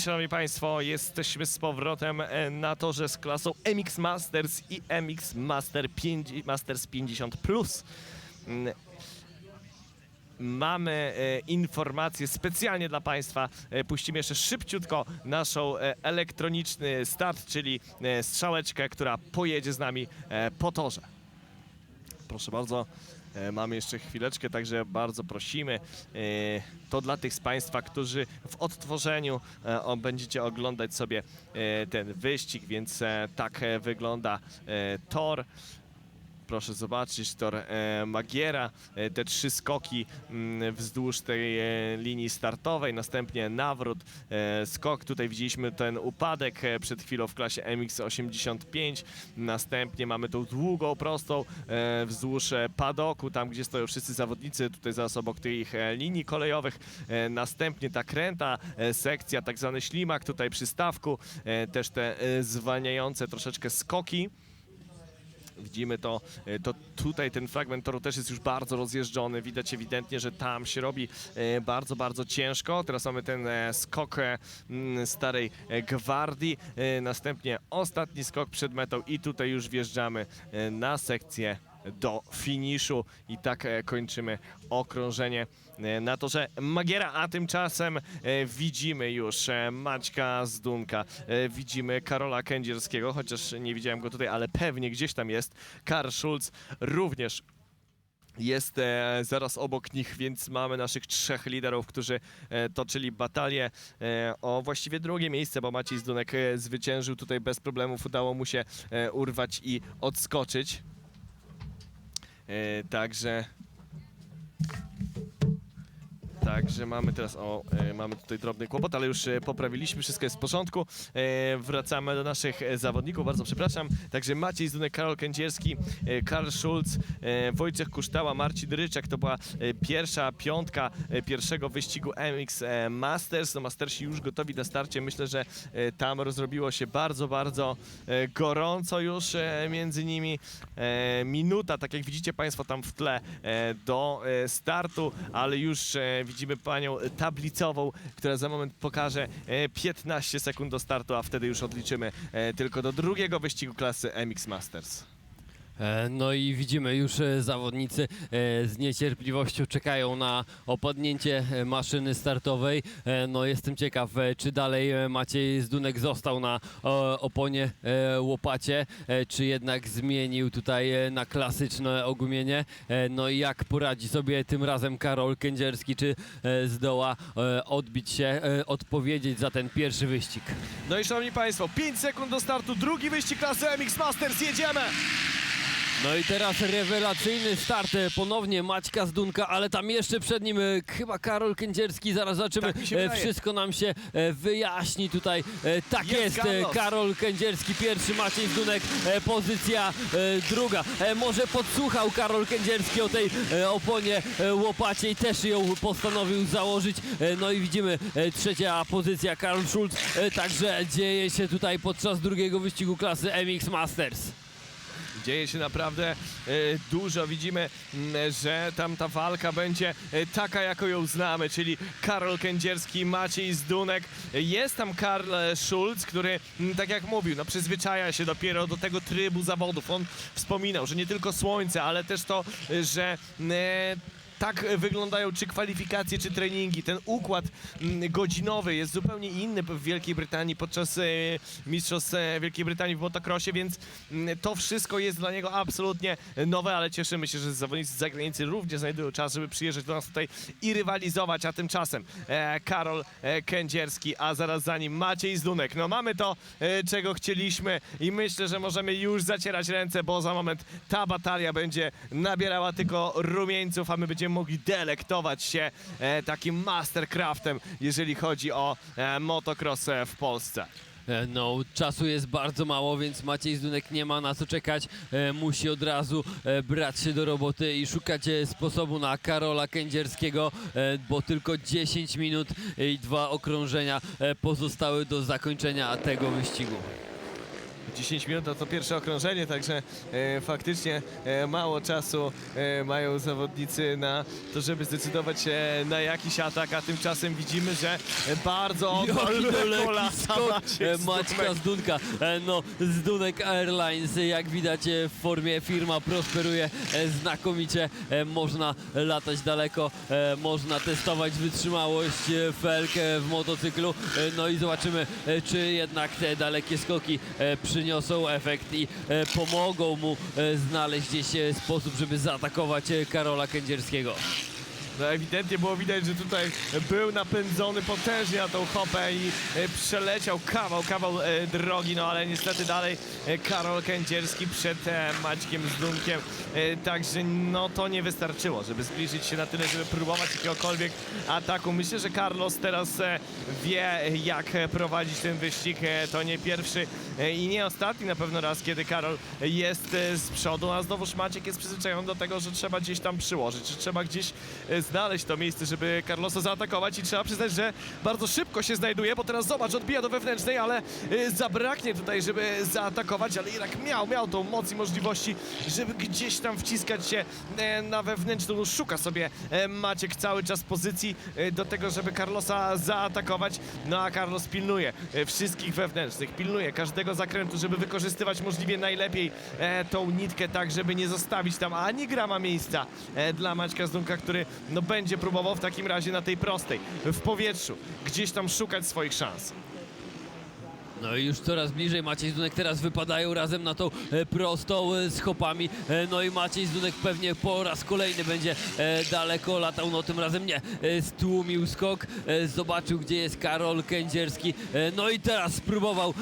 Szanowni państwo, jesteśmy z powrotem e, na torze z klasą MX Masters i MX Master 5, Masters 50 Plus. Mm, Mamy e, informację specjalnie dla Państwa. E, puścimy jeszcze szybciutko naszą elektroniczny start, czyli strzałeczkę, która pojedzie z nami po torze. Proszę bardzo, e, mamy jeszcze chwileczkę, także bardzo prosimy. E, To dla tych z Państwa, którzy w odtworzeniu e, będziecie oglądać sobie ten wyścig, więc tak wygląda tor. Proszę zobaczyć tor e, Magiera, e, te trzy skoki mm, wzdłuż tej e, linii startowej, następnie nawrót, skok, tutaj widzieliśmy ten upadek przed chwilą w klasie MX85, następnie mamy tą długą, prostą wzdłuż padoku, tam gdzie stoją wszyscy zawodnicy, tutaj zaraz obok tych linii kolejowych, następnie ta kręta sekcja, tak zwany ślimak tutaj przy stawku, też te zwalniające troszeczkę skoki. Widzimy to, e, to tutaj ten fragment toru też jest już bardzo rozjeżdżony. Widać ewidentnie, że tam się robi e, bardzo, bardzo ciężko. Teraz mamy ten e, skok e, m, starej gwardii. Następnie ostatni skok przed metą i tutaj już wjeżdżamy na sekcję do finiszu i tak e, kończymy okrążenie e, na torze Magiera, a tymczasem e, widzimy już Maćka Zdunka, widzimy Karola Kędzierskiego, chociaż nie widziałem go tutaj, ale pewnie gdzieś tam jest. Karl Schulz również jest zaraz obok nich, więc mamy naszych trzech liderów, którzy toczyli batalię o właściwie drugie miejsce, bo Maciej Zdunek zwyciężył tutaj bez problemów, udało mu się urwać i odskoczyć. E, także Także mamy teraz, o, e, mamy tutaj drobny kłopot, ale już e, poprawiliśmy, wszystko jest w porządku. E, wracamy do naszych e, zawodników, bardzo przepraszam. Także Maciej Zdunek, Karol Kędzierski, e, Karl Schulz, e, Wojciech Kuształa, Marcin Ryczek. To była e, pierwsza piątka e, pierwszego wyścigu MX e, Masters. No Mastersi już gotowi na starcie. Myślę, że e, tam rozrobiło się bardzo, bardzo e, gorąco już e, między nimi. E, minuta, tak jak widzicie Państwo tam w tle e, do e, startu, ale już e, widzimy panią tablicową, która za moment pokaże e, 15 sekund do startu, a wtedy już odliczymy e, tylko do drugiego wyścigu klasy MX Masters. E, No i widzimy już e, zawodnicy e, z niecierpliwością czekają na opadnięcie maszyny startowej. No jestem ciekaw, czy dalej Maciej Zdunek został na oponie łopacie, czy jednak zmienił tutaj na klasyczne ogumienie. No i jak poradzi sobie tym razem Karol Kędzierski, czy zdoła odbić się, odpowiedzieć za ten pierwszy wyścig. No i szanowni państwo, 5 sekund do startu, drugi wyścig klasy MX Masters, jedziemy! No i teraz rewelacyjny start e, ponownie Maćka Zdunka, ale tam jeszcze przed nim e, chyba Karol Kędzierski, zaraz zobaczymy, Tak e, wszystko nam się wyjaśni tutaj. Tak Jest jest. Karol Kędzierski pierwszy, Maciej Zdunek e, pozycja druga. Może podsłuchał Karol Kędzierski o tej oponie łopacie i też ją postanowił założyć. No i widzimy trzecia pozycja Karol Schulz, także dzieje się tutaj podczas drugiego wyścigu klasy MX Masters. Dzieje się naprawdę e, dużo. Widzimy, m, że tam ta walka będzie e, taka, jaką ją znamy, czyli Karol Kędzierski, Maciej Zdunek. Jest tam Karl e, Schulz, który, m, tak jak mówił, no, przyzwyczaja się dopiero do tego trybu zawodów. On wspominał, że nie tylko słońce, ale też to, że m, e, tak e, wyglądają czy kwalifikacje, czy treningi. Ten układ mm, godzinowy jest zupełnie inny w Wielkiej Brytanii podczas e, Mistrzostw e, Wielkiej Brytanii w motocrossie, więc mm, to wszystko jest dla niego absolutnie nowe, ale cieszymy się, że zawodnicy z zagranicy również znajdują czas, żeby przyjeżdżać do nas tutaj i rywalizować, a tymczasem Karol Kędzierski, a zaraz za nim Maciej Zdunek. No mamy to, czego chcieliśmy i myślę, że możemy już zacierać ręce, bo za moment ta batalia będzie nabierała tylko rumieńców, a my będziemy mogli delektować się e, takim mastercraftem, jeżeli chodzi o e, motocross e, w Polsce. E, No, czasu jest bardzo mało, więc Maciej Zdunek nie ma na co czekać. E, musi od razu e, brać się do roboty i szukać e, sposobu na Karola Kędzierskiego, e, bo tylko 10 minut i dwa okrążenia e, pozostały do zakończenia tego wyścigu. 10 minut to, to pierwsze okrążenie, także e, faktycznie e, mało czasu e, mają zawodnicy na to, żeby zdecydować się na jakiś atak, a tymczasem widzimy, że bardzo Jaki to oddalne lekki kola skok Maciek e. Maćka No, Zdunek Airlines, e, jak widać e, w formie firma prosperuje e, znakomicie. Można latać daleko, można testować wytrzymałość felk e, w motocyklu. No i zobaczymy, czy jednak te dalekie skoki e, przyniosą efekt i e, pomogą mu e, znaleźć gdzieś e, sposób, żeby zaatakować Karola Kędzierskiego. No ewidentnie było widać, że tutaj był napędzony potężnie na tą hopę i e, przeleciał kawał, kawał e, drogi, no ale niestety dalej e, Karol Kędzierski przed Maćkiem Zdunkiem, także no to nie wystarczyło, żeby zbliżyć się na tyle, żeby próbować jakiegokolwiek ataku. Myślę, że Carlos teraz wie jak prowadzić ten wyścig, to nie pierwszy i nie ostatni na pewno raz, kiedy Karol jest z przodu, a znowuż Maciek jest przyzwyczajony do tego, że trzeba gdzieś tam przyłożyć, że trzeba gdzieś znaleźć to miejsce, żeby Carlosa zaatakować i trzeba przyznać, że bardzo szybko się znajduje, bo teraz zobacz, odbija do wewnętrznej, ale e, zabraknie tutaj, żeby zaatakować, ale jednak miał, miał tą moc i możliwości, żeby gdzieś tam wciskać się e, na wewnętrzną, no, szuka sobie e, Maciek cały czas pozycji e, do tego, żeby Carlosa zaatakować, no a Carlos pilnuje wszystkich wewnętrznych, pilnuje każdego zakrętu, żeby wykorzystywać możliwie najlepiej tą nitkę tak, żeby nie zostawić tam ani grama miejsca dla Maćka Zdunka, który no, będzie próbował w takim razie na tej prostej, w powietrzu, gdzieś tam szukać swoich szans. No i już coraz bliżej Maciej Zdunek teraz wypadają razem na tą e, prostą e, z hopami. E, no i Maciej Zdunek pewnie po raz kolejny będzie daleko latał, no tym razem nie. Stłumił skok, zobaczył gdzie jest Karol Kędzierski. No i teraz spróbował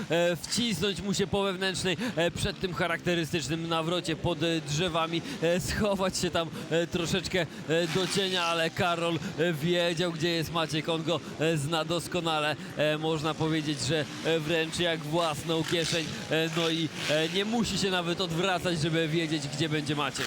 wcisnąć mu się po wewnętrznej przed tym charakterystycznym nawrocie pod drzewami, schować się tam troszeczkę do cienia, ale Karol wiedział gdzie jest Maciek, on go zna doskonale. Można powiedzieć, że e, wręcz jak własną kieszeń, e, no i e, nie musi się nawet odwracać, żeby wiedzieć gdzie będzie Maciek.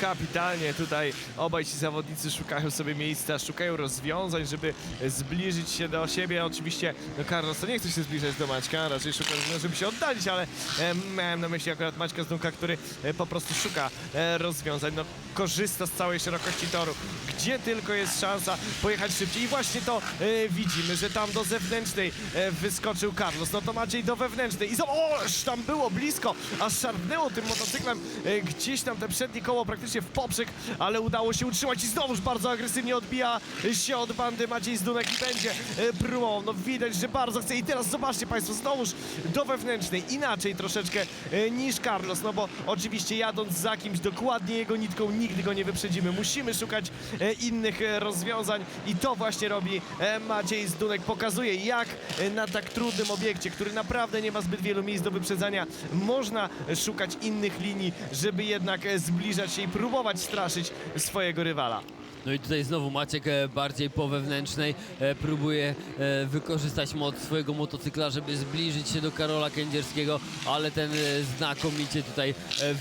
Kapitalnie tutaj obaj ci zawodnicy szukają sobie miejsca, szukają rozwiązań, żeby zbliżyć się do siebie. Oczywiście no Carlos to nie chce się zbliżać do Maćka, raczej szuka rozwiązań, żeby się oddalić, ale e, miałem na myśli akurat Maćka Zdunka, który e, po prostu szuka e, rozwiązań, no korzysta z całej szerokości toru. Gdzie tylko jest szansa pojechać szybciej i właśnie to e, widzimy, że tam do zewnętrznej e, wyskoczył Carlos, no to Maciej do wewnętrznej i zo- o, aż tam było blisko, aż szarpnęło tym motocyklem e, gdzieś tam te przednie koło praktycznie w poprzek, ale udało się utrzymać i znowuż bardzo agresywnie odbija się od bandy Maciej Zdunek i będzie e, próbował. No widać, że bardzo chce i teraz zobaczcie Państwo, znowuż do wewnętrznej, inaczej troszeczkę e, niż Carlos, no bo oczywiście jadąc za kimś dokładnie jego nitką nigdy go nie wyprzedzimy. Musimy szukać e, innych rozwiązań i to właśnie robi Maciej Zdunek. Pokazuje jak na tak trudnym obiekcie, który naprawdę nie ma zbyt wielu miejsc do wyprzedzania, można szukać innych linii, żeby jednak zbliżać się i próbować straszyć swojego rywala. No i tutaj znowu Maciek e, bardziej po wewnętrznej e, próbuje e, wykorzystać moc swojego motocykla, żeby zbliżyć się do Karola Kędzierskiego, ale ten znakomicie tutaj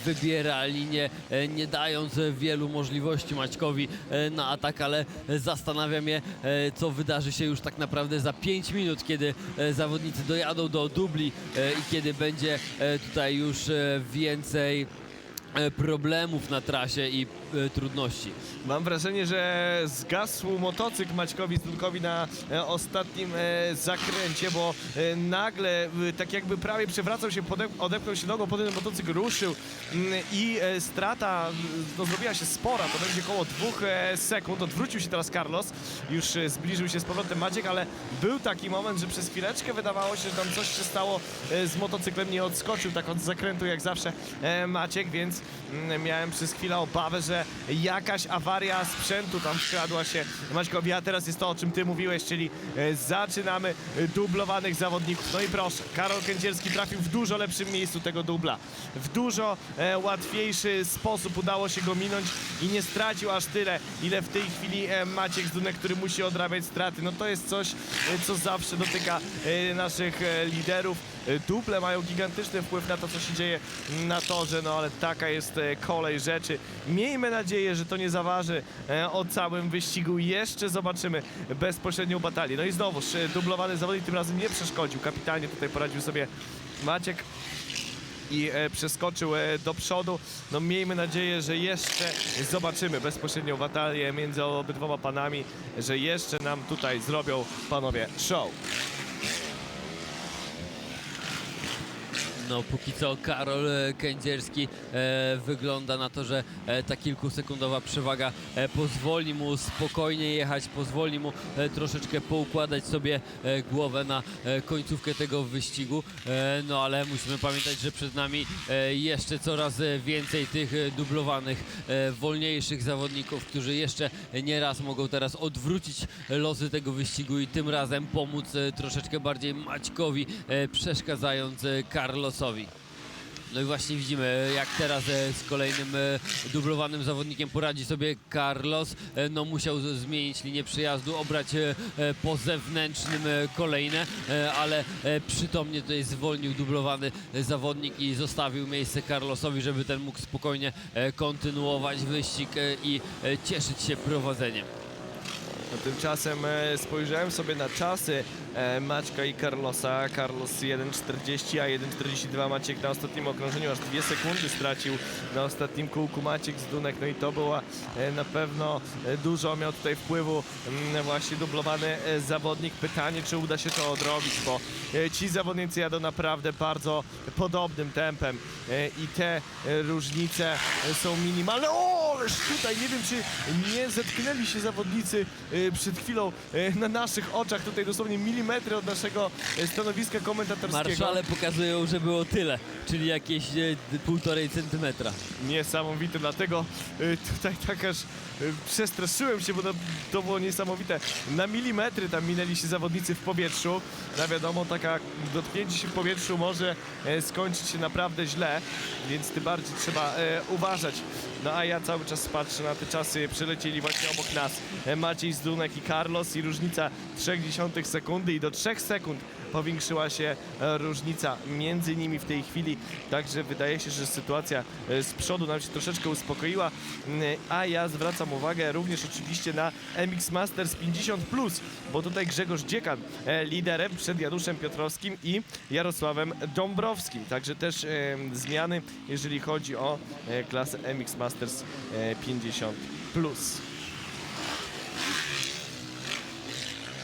wybiera linię, nie dając wielu możliwości Maćkowi na atak, ale zastanawia mnie, co wydarzy się już tak naprawdę za 5 minut, kiedy zawodnicy dojadą do dubli i kiedy będzie tutaj już więcej problemów na trasie i e, trudności. Mam wrażenie, że zgasł motocykl Maćkowi Zdunkowi na e, ostatnim e, zakręcie, bo e, nagle e, tak jakby prawie przewracał się, odepchnął się nogą, potem motocykl ruszył mm, i e, strata mm, no, zrobiła się spora, to będzie około dwóch e, sekund. Odwrócił się teraz Carlos, już e, zbliżył się z powrotem Maciek, ale był taki moment, że przez chwileczkę wydawało się, że tam coś się stało e, z motocyklem, nie odskoczył tak od zakrętu jak zawsze e, Maciek, więc miałem przez chwilę obawę, że jakaś awaria sprzętu tam wkradła się Maćkowi, a teraz jest to, o czym ty mówiłeś, czyli e, zaczynamy e, dublowanych zawodników. No i proszę, Karol Kędzierski trafił w dużo lepszym miejscu tego dubla. W dużo e, łatwiejszy sposób udało się go minąć i nie stracił aż tyle, ile w tej chwili Maciek Zdunek, który musi odrabiać straty. No to jest coś, co zawsze dotyka naszych liderów. E, Duble mają gigantyczny wpływ na to, co się dzieje na torze, no ale taka jest e, kolej rzeczy. Miejmy nadzieję, że to nie zaważy e, o całym wyścigu. Jeszcze zobaczymy bezpośrednią batalię. No i znowuż dublowany zawodnik tym razem nie przeszkodził. Kapitalnie tutaj poradził sobie Maciek i przeskoczył do przodu. No miejmy nadzieję, że jeszcze zobaczymy bezpośrednią batalię między obydwoma panami, że jeszcze nam tutaj zrobią panowie show. No póki co Karol Kędzierski e, wygląda na to, że e, ta kilkusekundowa przewaga e, pozwoli mu spokojnie jechać, pozwoli mu troszeczkę poukładać sobie głowę na końcówkę tego wyścigu. No ale musimy pamiętać, że przed nami jeszcze coraz więcej tych dublowanych, wolniejszych zawodników, którzy jeszcze nieraz mogą teraz odwrócić losy tego wyścigu i tym razem pomóc troszeczkę bardziej Maćkowi, przeszkadzając e, Carlosowi. No i właśnie widzimy, jak teraz e, z kolejnym e, dublowanym zawodnikiem poradzi sobie Carlos. E, No musiał zmienić linię przyjazdu, obrać po zewnętrznym kolejne, ale przytomnie tutaj zwolnił dublowany zawodnik i zostawił miejsce Carlosowi, żeby ten mógł spokojnie kontynuować wyścig i cieszyć się prowadzeniem. No, tymczasem e, spojrzałem sobie na czasy e, Maćka i Carlosa. Carlos 1.40, a 1.42 Maciek na ostatnim okrążeniu, aż dwie sekundy stracił na ostatnim kółku Maciek z Dunek. No i to była e, na pewno e, dużo miał tutaj wpływu mm, właśnie dublowany e, zawodnik. Pytanie, czy uda się to odrobić, bo e, ci zawodnicy jadą naprawdę bardzo podobnym tempem e, i te e, różnice e, są minimalne. O, ależ tutaj nie wiem, czy nie zetknęli się zawodnicy e, przed chwilą e, na naszych oczach, tutaj dosłownie milimetry od naszego e, stanowiska komentatorskiego. Marszale pokazują, że było tyle, czyli jakieś półtorej centymetra. Niesamowite, dlatego y, tutaj tak aż y, przestraszyłem się, bo to, było niesamowite. Na milimetry tam minęli się zawodnicy w powietrzu. No wiadomo, taka dotknięcie się w powietrzu może e, skończyć się naprawdę źle, więc tym bardziej trzeba e, uważać. No a ja cały czas patrzę na te czasy, przylecieli właśnie obok nas e, Maciej I Carlos i różnica 0,3 sekundy i do 3 sekund powiększyła się e, różnica między nimi w tej chwili, także wydaje się, że sytuacja e, z przodu nam się troszeczkę uspokoiła, Mm, a ja zwracam uwagę również oczywiście na MX Masters 50+, bo tutaj Grzegorz Dziekan e, liderem przed Januszem Piotrowskim i Jarosławem Dąbrowskim, także też zmiany, jeżeli chodzi o klasę MX Masters e, 50+.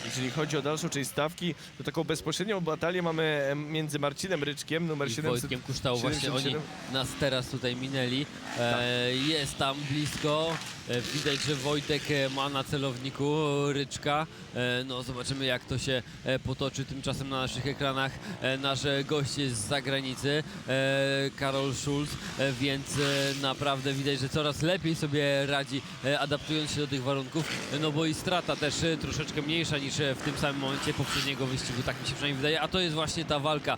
Jeżeli chodzi o dalszą część stawki, to taką bezpośrednią batalię mamy między Marcinem Ryczkiem, numer I 700. Wojtkiem Kuształu właśnie oni 77. nas teraz tutaj minęli. E, jest tam blisko. E, widać, że Wojtek e, ma na celowniku Ryczka. E, no zobaczymy jak to się potoczy. Tymczasem na naszych ekranach nasz gość jest z zagranicy, Karol Schulz, więc naprawdę widać, że coraz lepiej sobie radzi, adaptując się do tych warunków. No bo i strata też troszeczkę mniejsza niż w tym samym momencie poprzedniego wyścigu, tak mi się przynajmniej wydaje. A to jest właśnie ta walka.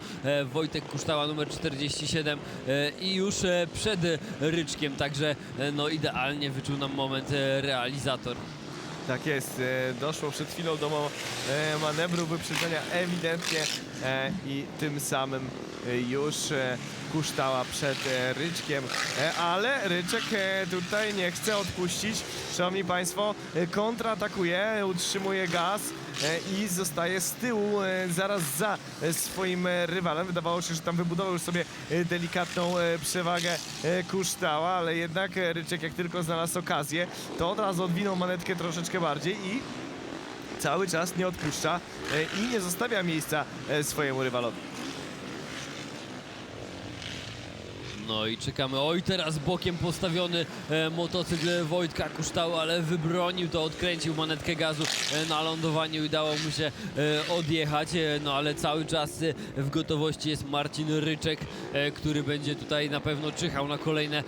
Wojtek Kuształa numer 47 e, i już przed Ryczkiem, także no idealnie wyczuł nam moment e, realizator. Tak jest, e, doszło przed chwilą do e, manewru wyprzedzenia ewidentnie i tym samym e, już e, kuształa przed e, Ryczkiem, e, ale Ryczek e, tutaj nie chce odpuścić. Szanowni Państwo, e, kontratakuje, utrzymuje gaz e, i zostaje z tyłu e, zaraz za e, swoim e, rywalem. Wydawało się, że tam wybudował już sobie e, delikatną e, przewagę e, kuształa, ale jednak e, Ryczek jak tylko znalazł okazję, to od razu odwinął manetkę troszeczkę bardziej i cały czas nie odpuszcza e, i nie zostawia miejsca e, swojemu rywalowi. No i czekamy. Oj, teraz bokiem postawiony e, motocykl Wojtka Kuształu, ale wybronił to, odkręcił manetkę gazu e, na lądowaniu i dało mu się e, odjechać. No ale cały czas w gotowości jest Marcin Ryczek, który będzie tutaj na pewno czyhał na kolejne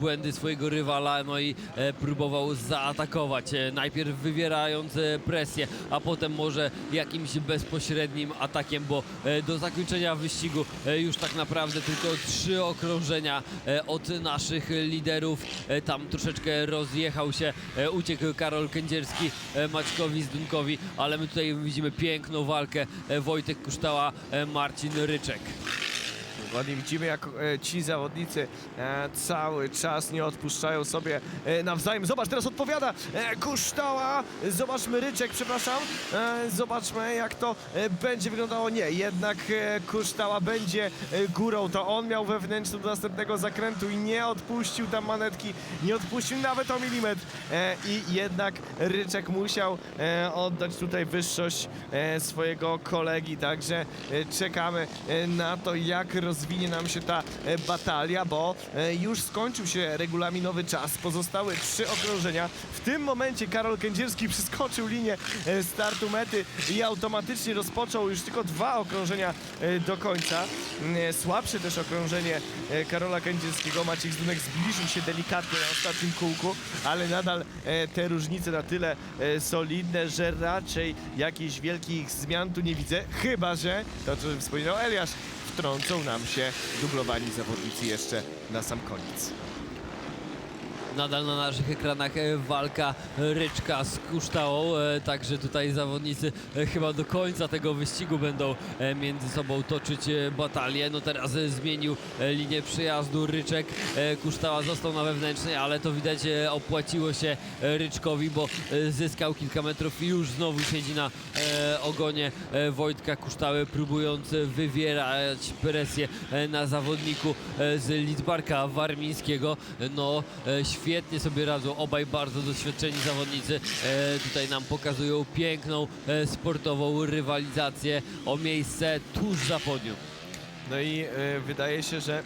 błędy swojego rywala, no i próbował zaatakować. Najpierw wywierając presję, a potem może jakimś bezpośrednim atakiem, bo do zakończenia wyścigu już tak naprawdę tylko trzy okrążenia e, od naszych liderów. E, Tam troszeczkę rozjechał się, e, uciekł Karol Kędzierski Maćkowi Zdunkowi, ale my tutaj widzimy piękną walkę Wojtek Kuształa, Marcin Ryczek. Dokładnie widzimy, jak e, ci zawodnicy e, cały czas nie odpuszczają sobie e, nawzajem. Zobacz, teraz odpowiada Kuształa. Zobaczmy Ryczek, przepraszam. Zobaczmy, jak to będzie wyglądało. Nie, jednak Kuształa będzie górą. To on miał wewnętrzną do następnego zakrętu i nie odpuścił tam manetki. Nie odpuścił nawet o milimetr. I jednak Ryczek musiał oddać tutaj wyższość swojego kolegi. Także czekamy na to, jak rozwinie nam się ta e, batalia, bo e, już skończył się regulaminowy czas. Pozostały trzy okrążenia. W tym momencie Karol Kędzierski przeskoczył linię e, startu mety i automatycznie rozpoczął już tylko dwa okrążenia do końca. E, Słabsze też okrążenie Karola Kędzierskiego. Maciek Zdunek zbliżył się delikatnie na ostatnim kółku, ale nadal te różnice na tyle solidne, że raczej jakichś wielkich zmian tu nie widzę. Chyba, że to, co wspominał Eliasz, wtrącą nam się dublowani zawodnicy jeszcze na sam koniec. Nadal na naszych ekranach e, walka Ryczka z Kuształą, e, także tutaj zawodnicy e, chyba do końca tego wyścigu będą między sobą toczyć batalię. No teraz zmienił linię przyjazdu Ryczek, Kuształa został na wewnętrznej, ale to widać opłaciło się Ryczkowi, bo zyskał kilka metrów i już znowu siedzi na ogonie Wojtka Kuształy, próbując wywierać presję na zawodniku z Lidzbarka Warmińskiego. No e, świetnie sobie radzą obaj bardzo doświadczeni zawodnicy. E, tutaj nam pokazują piękną e, sportową rywalizację o miejsce tuż za podium. No i e, wydaje się, że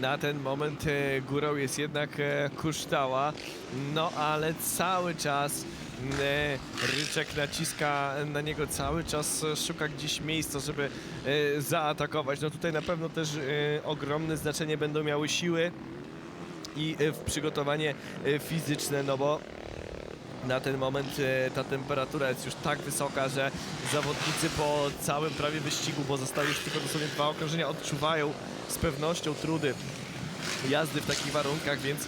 na ten moment e, górą jest jednak e, Kuształa, no ale cały czas e, Ryczek naciska na niego, cały czas szuka gdzieś miejsca, żeby e, zaatakować. No tutaj na pewno też e, ogromne znaczenie będą miały siły i e, w przygotowanie e, fizyczne, no bo na ten moment e, ta temperatura jest już tak wysoka, że zawodnicy po całym prawie wyścigu, bo zostały już tylko dosłownie dwa okrążenia, odczuwają z pewnością trudy jazdy w takich warunkach, więc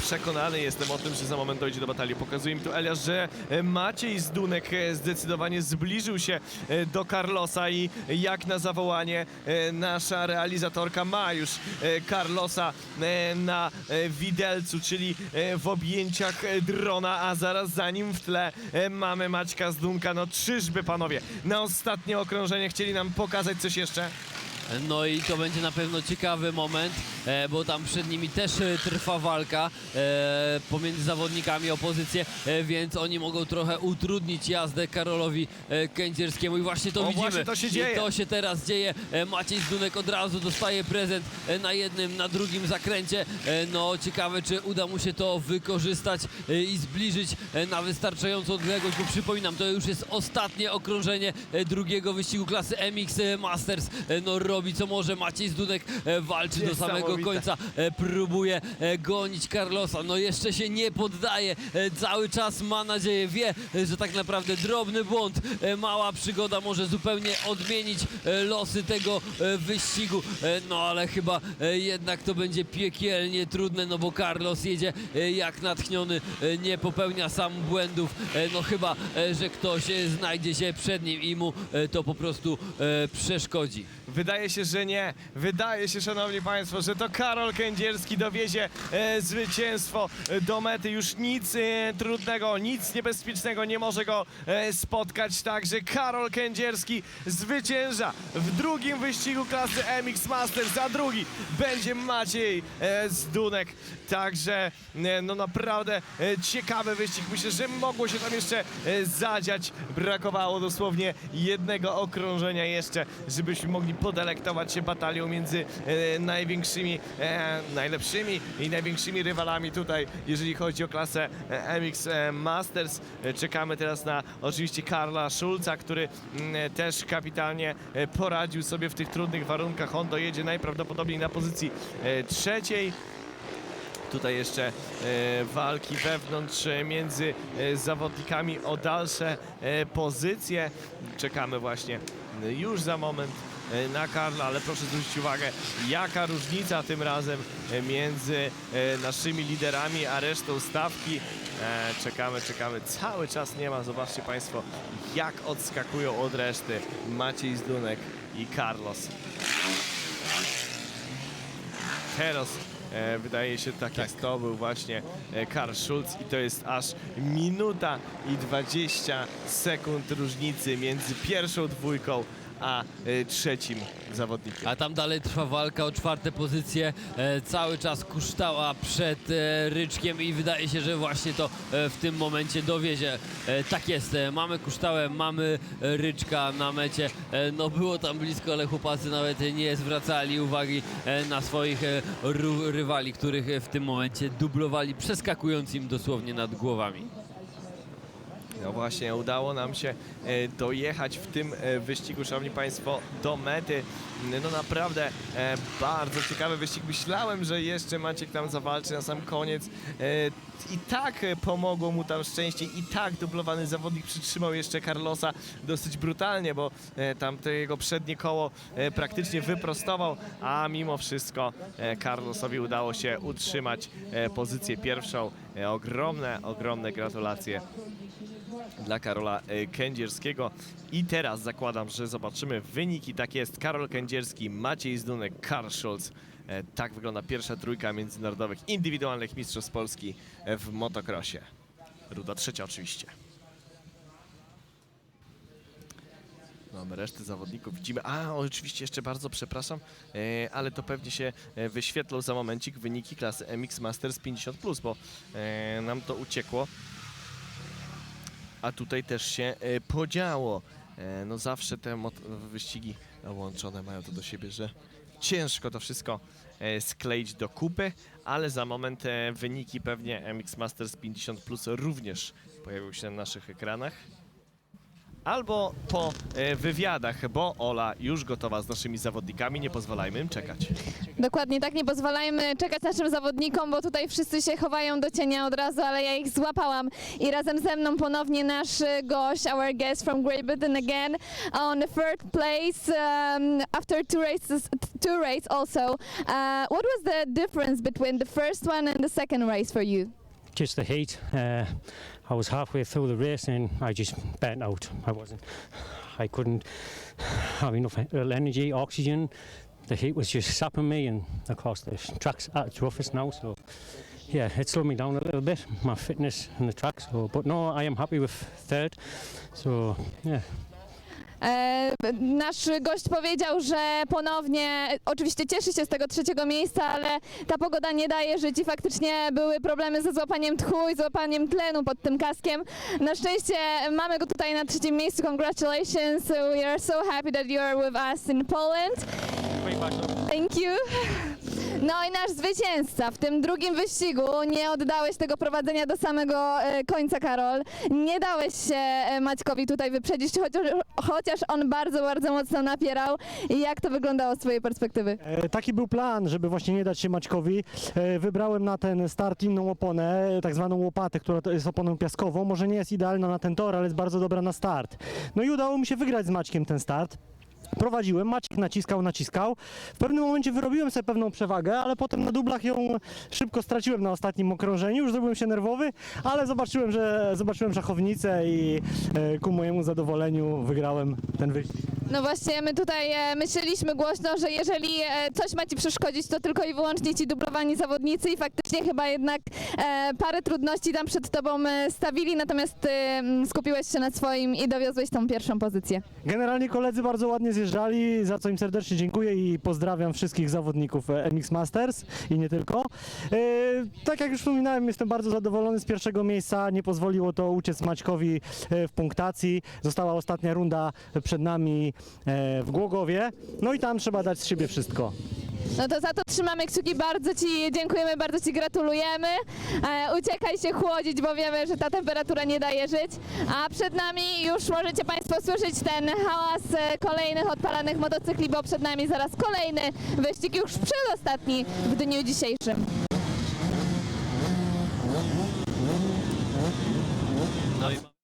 przekonany jestem o tym, że za moment dojdzie do batalii. Pokazuje mi tu Eliasz, że e, Maciej Zdunek e, zdecydowanie zbliżył się e, do Carlosa i jak na zawołanie e, nasza realizatorka ma już e, Carlosa e, na e, widelcu, czyli e, w objęciach e, drona, a zaraz za nim w tle e, mamy Maćka Zdunka. No czyżby panowie na ostatnie okrążenie chcieli nam pokazać coś jeszcze? No i to będzie na pewno ciekawy moment, e, bo tam przed nimi też e, trwa walka e, pomiędzy zawodnikami o pozycję, więc oni mogą trochę utrudnić jazdę Karolowi Kędzierskiemu i właśnie to O, widzimy. właśnie to się I dzieje. to się teraz dzieje. Maciej Zdunek od razu dostaje prezent na jednym, na drugim zakręcie. No ciekawe, czy uda mu się to wykorzystać i zbliżyć na wystarczającą odległość, bo przypominam, to już jest ostatnie okrążenie drugiego wyścigu klasy MX Masters. No robi co może, Maciej Zdunek e, walczy do samego końca, e, próbuje e, gonić Carlosa, no jeszcze się nie poddaje, cały czas ma nadzieję, wie, że tak naprawdę drobny błąd, mała przygoda może zupełnie odmienić losy tego wyścigu, no ale chyba jednak to będzie piekielnie trudne, no bo Carlos jedzie jak natchniony, nie popełnia sam błędów, no chyba, że ktoś znajdzie się przed nim i mu to po prostu przeszkodzi. Wydaje się, że nie. Wydaje się, szanowni państwo, że to Karol Kędzierski dowiezie e, zwycięstwo e, do mety. Już nic e, trudnego, nic niebezpiecznego nie może go e, spotkać. Także Karol Kędzierski zwycięża w drugim wyścigu klasy MX Masters, a drugi będzie Maciej e, Zdunek. Także e, no naprawdę e, ciekawy wyścig. Myślę, że mogło się tam jeszcze e, zadziać. Brakowało dosłownie jednego okrążenia jeszcze, żebyśmy mogli podelektować się batalią między e, największymi, e, najlepszymi i największymi rywalami tutaj, jeżeli chodzi o klasę e, MX e, Masters. E, Czekamy teraz na oczywiście Karla Schulza, który mm, e, też kapitalnie poradził sobie w tych trudnych warunkach. On dojedzie najprawdopodobniej na pozycji trzeciej. Tutaj jeszcze e, walki wewnątrz między e, zawodnikami o dalsze pozycje. Czekamy właśnie już za moment na Karla, ale proszę zwrócić uwagę, jaka różnica tym razem e, między e, naszymi liderami a resztą stawki. E, czekamy, czekamy, cały czas nie ma. Zobaczcie Państwo, jak odskakują od reszty Maciej Zdunek i Carlos. Heros. E, wydaje się, tak, jak to był właśnie e, Karl Schulz i to jest aż minuta i 20 sekund różnicy między pierwszą dwójką a e, trzecim zawodnikiem. A tam dalej trwa walka o czwarte pozycje. E, cały czas kuształa przed e, Ryczkiem i wydaje się, że właśnie to e, w tym momencie dowiezie. Tak jest, mamy kuształę, mamy Ryczka na mecie. No było tam blisko, ale chłopacy nawet nie zwracali uwagi na swoich rywali, których w tym momencie dublowali, przeskakując im dosłownie nad głowami. No właśnie, udało nam się e, dojechać w tym e, wyścigu, szanowni państwo, do mety. No naprawdę e, bardzo ciekawy wyścig. Myślałem, że jeszcze Maciek tam zawalczy na sam koniec. E, I tak e, pomogło mu tam szczęście i tak dublowany zawodnik przytrzymał jeszcze Carlosa dosyć brutalnie, bo e, tam jego przednie koło e, praktycznie wyprostował, a mimo wszystko e, Carlosowi udało się utrzymać e, pozycję pierwszą. E, ogromne, ogromne gratulacje dla Karola e, Kędzierskiego. I teraz zakładam, że zobaczymy wyniki. Tak jest, Karol Kędzierski, Maciej Zdunek, Karl Schulz. E, Tak wygląda pierwsza trójka międzynarodowych indywidualnych mistrzostw Polski e, w motocrossie. Ruda trzecia oczywiście. Mamy resztę zawodników, widzimy. A, oczywiście jeszcze bardzo przepraszam, e, ale to pewnie się wyświetlą za momencik wyniki klasy MX Masters 50+, bo nam to uciekło a tutaj też się podziało. E, no zawsze te wyścigi łączone mają to do siebie, że ciężko to wszystko e, skleić do kupy, ale za moment e, wyniki pewnie MX Masters 50 Plus również pojawią się na naszych ekranach. Albo po e, wywiadach, bo Ola już gotowa z naszymi zawodnikami, nie pozwalajmy im czekać. Dokładnie tak, nie pozwalajmy czekać naszym zawodnikom, bo tutaj wszyscy się chowają do cienia od razu, ale ja ich złapałam. I razem ze mną ponownie nasz gość, our guest from Great Britain again, on third place um, after two races, two races also. Uh, what was the difference between the first one and the second race for you? Just the heat. Uh, I was halfway through the race and I just burnt out. I wasn't. I couldn't have enough energy, oxygen. The heat was just sapping me, and of course the track's at its roughest now. So yeah, it slowed me down a little bit, my fitness in the track. So, but no, I am happy with third. So yeah. E, nasz gość powiedział, że ponownie, oczywiście cieszy się z tego trzeciego miejsca, ale ta pogoda nie daje żyć i faktycznie były problemy ze złapaniem tchu i złapaniem tlenu pod tym kaskiem. Na szczęście mamy go tutaj na trzecim miejscu. Congratulations. We are so happy that you are with us in Poland. Thank you. No i nasz zwycięzca w tym drugim wyścigu. Nie oddałeś tego prowadzenia do samego e, końca, Karol. Nie dałeś się e, Maćkowi tutaj wyprzedzić, chociaż, chociaż on bardzo, bardzo mocno napierał. I jak to wyglądało z twojej perspektywy? E, Taki był plan, żeby właśnie nie dać się Maćkowi. E, Wybrałem na ten start inną oponę, tak zwaną łopatę, która to jest oponą piaskową. Może nie jest idealna na ten tor, ale jest bardzo dobra na start. No i udało mi się wygrać z Maćkiem ten start. Prowadziłem, Maciek naciskał, naciskał. W pewnym momencie wyrobiłem sobie pewną przewagę, ale potem na dublach ją szybko straciłem na ostatnim okrążeniu. Już zrobiłem się nerwowy, ale zobaczyłem, że zobaczyłem szachownicę i e, ku mojemu zadowoleniu wygrałem ten wyścig. No właśnie, my tutaj e, myśleliśmy głośno, że jeżeli e, coś ma ci przeszkodzić, to tylko i wyłącznie ci dublowani zawodnicy i faktycznie chyba jednak e, parę trudności tam przed tobą e, stawili, natomiast ty mm, skupiłeś się na swoim i dowiozłeś tą pierwszą pozycję. Generalnie koledzy bardzo ładnie zjeżdżali, za co im serdecznie dziękuję i pozdrawiam wszystkich zawodników e, MX Masters i nie tylko. E, tak jak już wspominałem, jestem bardzo zadowolony z pierwszego miejsca. Nie pozwoliło to uciec Maćkowi e, w punktacji. Została ostatnia runda przed nami w Głogowie. No i tam trzeba dać z siebie wszystko. No to za to trzymamy kciuki, bardzo Ci dziękujemy, bardzo Ci gratulujemy. E, uciekaj się chłodzić, bo wiemy, że ta temperatura nie daje żyć. A przed nami już możecie Państwo słyszeć ten hałas e, kolejnych odpalanych motocykli, bo przed nami zaraz kolejny wyścig, już przedostatni w dniu dzisiejszym. No i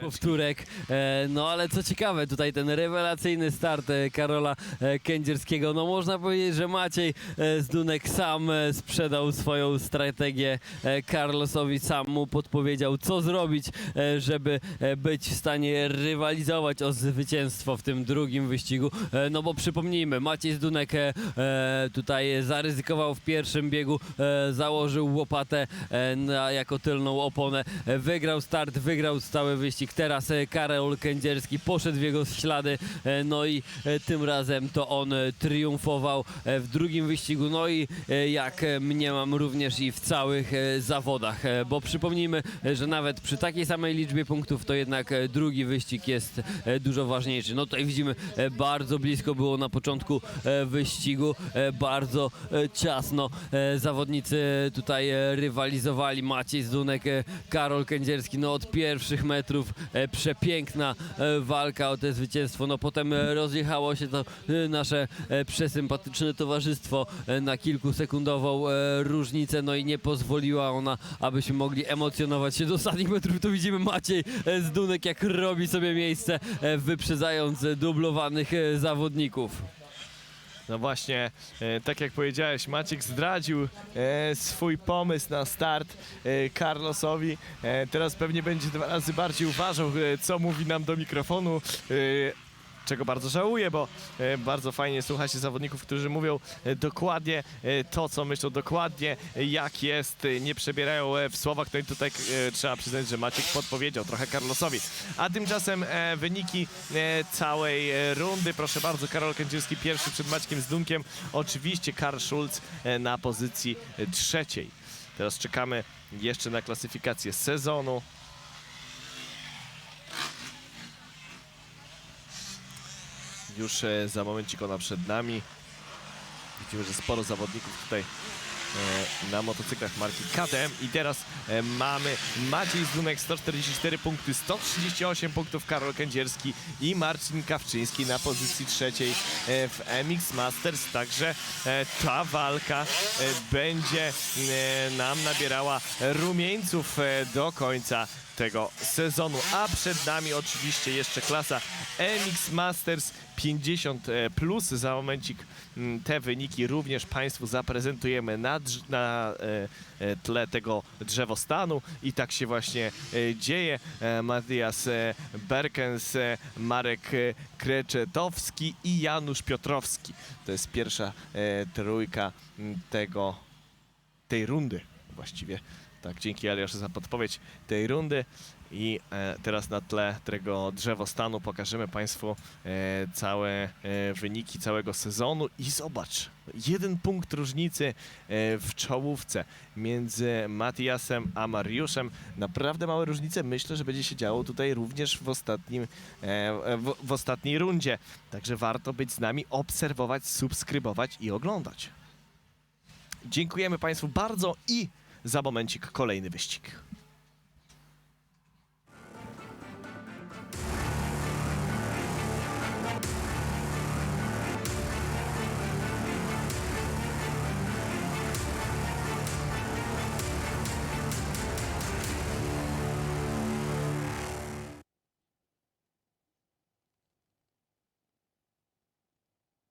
powtórek. E, no ale co ciekawe, tutaj ten rewelacyjny start e, Karola e, Kędzierskiego. No można powiedzieć, że Maciej Zdunek sam sprzedał swoją strategię Carlosowi, sam mu podpowiedział co zrobić, żeby być w stanie rywalizować o zwycięstwo w tym drugim wyścigu. No bo przypomnijmy, Maciej Zdunek tutaj zaryzykował w pierwszym biegu, założył łopatę na, jako tylną oponę, wygrał start, wygrał cały wyścig. Teraz e, Karol Kędzierski poszedł w jego ślady, e, no i e, tym razem to on triumfował w drugim wyścigu, no i jak mniemam również i w całych zawodach, bo przypomnijmy, że nawet przy takiej samej liczbie punktów to jednak drugi wyścig jest dużo ważniejszy. No tutaj widzimy bardzo blisko było na początku wyścigu, bardzo ciasno zawodnicy tutaj rywalizowali. Maciej Zdunek, Karol Kędzierski, no od pierwszych metrów przepiękna e, walka o te zwycięstwo. No potem e, rozjechało się to e, nasze e, przesympatyczne towarzystwo e, na kilkusekundową e, różnicę, no i nie pozwoliła ona, abyśmy mogli emocjonować się do ostatnich metrów. Tu widzimy Maciej e, Zdunek, jak robi sobie miejsce, e, wyprzedzając e, dublowanych e, zawodników. No właśnie, e, tak jak powiedziałeś, Maciek zdradził e, swój pomysł na start e, Carlosowi. E, teraz pewnie będzie dwa razy bardziej uważał, e, co mówi nam do mikrofonu. E, czego bardzo żałuję, bo e, bardzo fajnie słucha się zawodników, którzy mówią e, dokładnie e, to, co myślą, dokładnie jak jest, nie przebierają w słowach. No i tutaj trzeba przyznać, że Maciek podpowiedział trochę Carlosowi. A tymczasem wyniki całej rundy. Proszę bardzo, Karol Kędzierski pierwszy przed Maćkiem z Dunkiem. Oczywiście Karl Schulz na pozycji trzeciej. Teraz czekamy jeszcze na klasyfikację sezonu. Już e, za momencik ona przed nami. Widzimy, że sporo zawodników tutaj e, na motocyklach marki KTM i teraz e, mamy Maciej Zdunek 144 punkty, 138 punktów Karol Kędzierski i Marcin Kawczyński na pozycji trzeciej w MX Masters, także ta walka będzie nam nabierała rumieńców do końca tego sezonu, a przed nami oczywiście jeszcze klasa MX Masters 50 e, plus. Za momencik mm, te wyniki również Państwu zaprezentujemy na, na e, e, tle tego drzewostanu i tak się właśnie dzieje. Matthias Berkens, Marek Kreczetowski i Janusz Piotrowski. To jest pierwsza trójka m, tego, tej rundy właściwie. Tak, dzięki Eliaszu za podpowiedź tej rundy. I e, teraz na tle tego drzewostanu pokażemy Państwu e, całe e, wyniki całego sezonu i zobacz, jeden punkt różnicy e, w czołówce między Matiasem a Mariuszem. Naprawdę małe różnice. Myślę, że będzie się działo tutaj również w, ostatnim, e, w, w ostatniej rundzie. Także warto być z nami, obserwować, subskrybować i oglądać. Dziękujemy Państwu bardzo i za momencik kolejny wyścig.